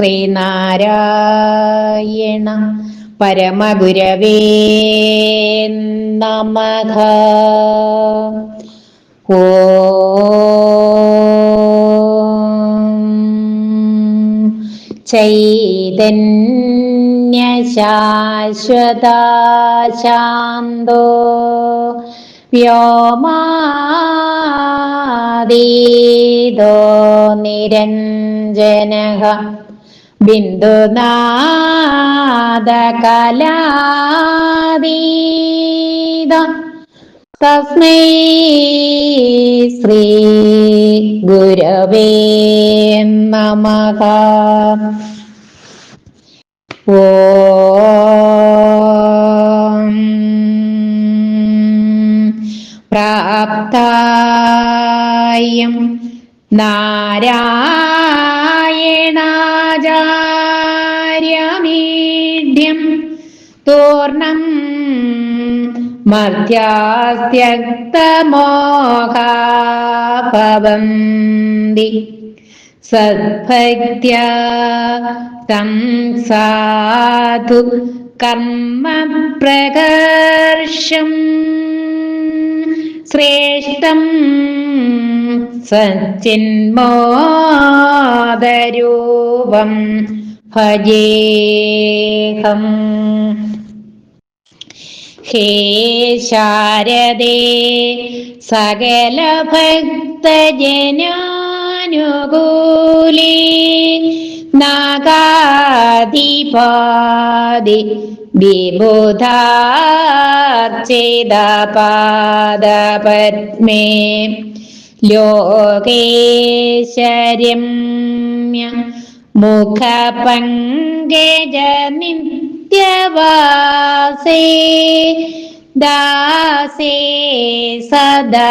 ശ്രീനാരായണ പരമഗുരവേ നമഃ. ഓ ചൈതന്യശാശ്വതാശാന്തോ വ്യോമാദീതോ നിരഞ്ജനഃ. ബിന്ദുനാദകലാദീത തസ്മൈ ശ്രീ ഗുരവേ നമഃ. പ്രാപ്തായം പ്രാപ്തായം നാരായണാചാര്യമീഢ്യം പൂർണം മധ്യാസ്ത്യക്തമോഹാഭവന്തി സദ്ഭക്യ തം സാധു കർമ്മ പ്രകർഷം. ശ്രേഷ്ഠം സച്ചിന്മോദരൂപം ഭജേഹം. ഹേ ശാരദേ സകല ഭക്തജനാനുകൂലി നാഗാധിപാതി വിബുധാർച്ചിതപാദപത്മേ ലോകേശരമ്യ മുഖപങ്കജ നിത്യവാസേ ദാസേ സദാ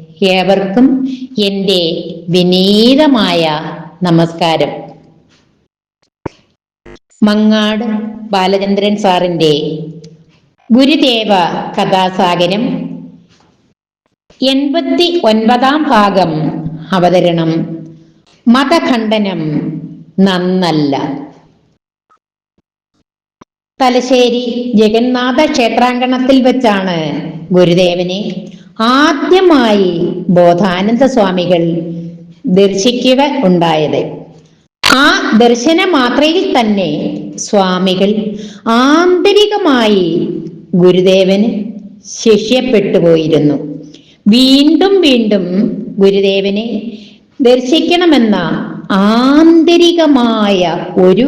ഏവർക്കും എന്റെ വിനീതമായ നമസ്കാരം. മങ്ങാട് ബാലചന്ദ്രൻ സാറിന്റെ ഗുരുദേവ കഥാസാഗരം എൺപത്തി ഒൻപതാം ഭാഗം അവതരണം. മതഖണ്ഡനം നന്നല്ല. തലശ്ശേരി ജഗന്നാഥ ക്ഷേത്രാങ്കണത്തിൽ വെച്ചാണ് ഗുരുദേവനെ ആദ്യമായി ബോധാനന്ദ സ്വാമികൾ ദർശിക്കുക ഉണ്ടായത്. ആ ദർശന മാത്രയിൽ തന്നെ സ്വാമികൾ ആന്തരികമായി ഗുരുദേവന് ശിഷ്യപ്പെട്ടുപോയിരുന്നു വീണ്ടും വീണ്ടും ഗുരുദേവനെ ദർശിക്കണമെന്ന ആന്തരികമായ ഒരു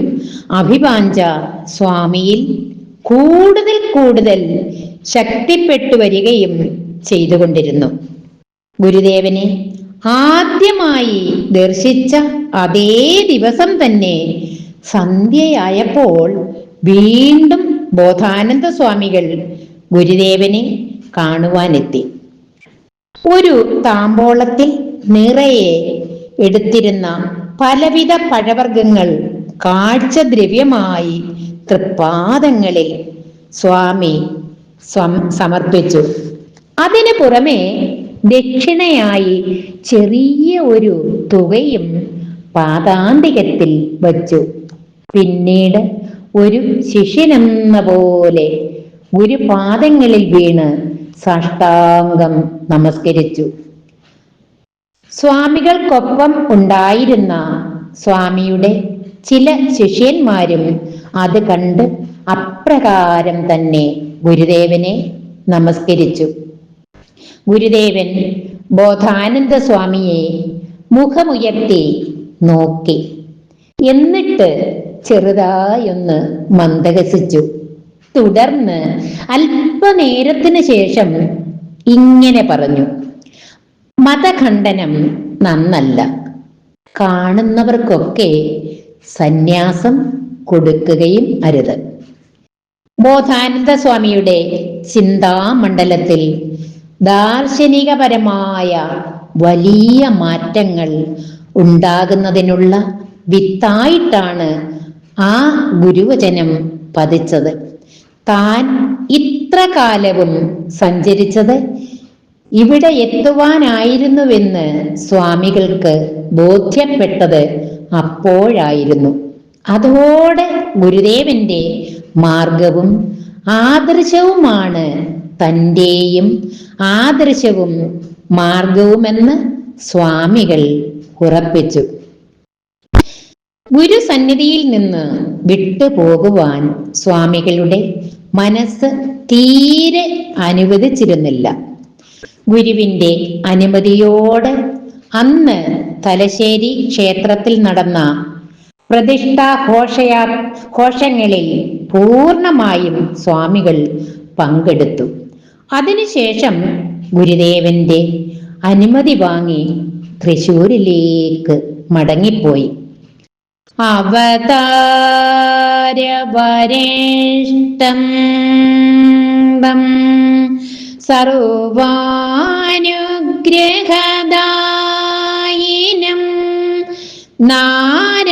അഭിവാഞ്ച സ്വാമിയിൽ കൂടുതൽ കൂടുതൽ ശക്തിപ്പെട്ടു വരികയും ചെയ്തുകൊണ്ടിരുന്നു. ഗുരുദേവനെ ആദ്യമായി ദർശിച്ച അതേ ദിവസം തന്നെ സന്ധ്യയായപ്പോൾ വീണ്ടും ബോധാനന്ദ സ്വാമികൾ ഗുരുദേവനെ കാണുവാനെത്തി. ഒരു താമ്പോളത്തിൽ നിറയെ എടുത്തിരുന്ന പലവിധ പഴവർഗങ്ങൾ കാഴ്ചദ്രവ്യമായി തൃപ്പാദങ്ങളിൽ സ്വാമി സമർപ്പിച്ചു. അതിനു പുറമെ ദക്ഷിണയായി ചെറിയ ഒരു തുകയും പാതാന്തികത്തിൽ വച്ചു. പിന്നീട് ഒരു ശിഷ്യനെന്ന പോലെ ഗുരുപാദങ്ങളിൽ വീണ് സാഷ്ടാംഗം നമസ്കരിച്ചു. സ്വാമികൾക്കൊപ്പം ഉണ്ടായിരുന്ന സ്വാമിയുടെ ചില ശിഷ്യന്മാരും അത് കണ്ട് അപ്രകാരം തന്നെ ഗുരുദേവനെ നമസ്കരിച്ചു. ഗുരുദേവൻ ബോധാനന്ദ സ്വാമിയെ മുഖമുയർത്തി നോക്കി. എന്നിട്ട് ചെറുതായൊന്ന് മന്ദഹസിച്ചു. തുടർന്ന് അല്പനേരത്തിന് ശേഷം ഇങ്ങനെ പറഞ്ഞു. മതഖണ്ഡനം നന്നല്ല. കാണുന്നവർക്കൊക്കെ സന്യാസം കൊടുക്കുകയും അരുത്. ബോധാനന്ദ സ്വാമിയുടെ ചിന്താമണ്ഡലത്തിൽ ദാർശനികപരമായ വലിയ മാറ്റങ്ങൾ ഉണ്ടാകുന്നതിനുള്ള വിത്തായിട്ടാണ് ആ ഗുരുവചനം പതിച്ചത്. താൻ ഇത്ര കാലവും സഞ്ചരിച്ചത് ഇവിടെ എത്തുവാനായിരുന്നുവെന്ന് സ്വാമികൾക്ക് ബോധ്യപ്പെട്ടത് അപ്പോഴായിരുന്നു. അതോടെ ഗുരുദേവന്റെ മാർഗവും ആദർശവുമാണ് തന്റെയും ആദർശവും മാർഗവുമെന്ന് സ്വാമികൾ ഉറപ്പിച്ചു. ഗുരുസന്നിധിയിൽ നിന്ന് വിട്ടുപോകുവാൻ സ്വാമികളുടെ മനസ്സ് തീരെ അനുവദിച്ചിരുന്നില്ല. ഗുരുവിന്റെ അനുമതിയോടെ അന്ന് തലശ്ശേരി ക്ഷേത്രത്തിൽ നടന്ന പ്രതിഷ്ഠാ ഘോഷയാ ഘോഷങ്ങളിൽ പൂർണമായും സ്വാമികൾ പങ്കെടുത്തു. അതിനുശേഷം ഗുരുദേവന്റെ അനുമതി വാങ്ങി തൃശൂരിലേക്ക് മടങ്ങിപ്പോയി. അവതാരവരേഷ്ടം സർവാനുഗ്രഹദായിനം നാരായണ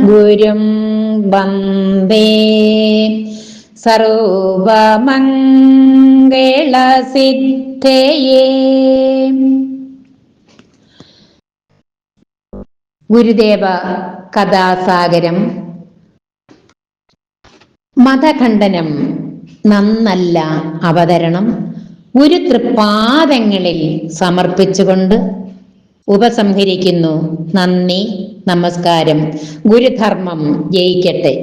ഗുരും വന്ദേ സർവമംഗളസിദ്ധയേ. ഗുരുദേവ കഥാസാഗരം. മതഖണ്ഡനം നന്നല്ല അവതരണം. ഒരു തൃപ്പാദങ്ങളിൽ സമർപ്പിച്ചുകൊണ്ട് ഉപസംഹരിക്കുന്നു. നന്ദി നമസ്കാരം. ഗുരുധർമ്മം ജയിക്കട്ടെ.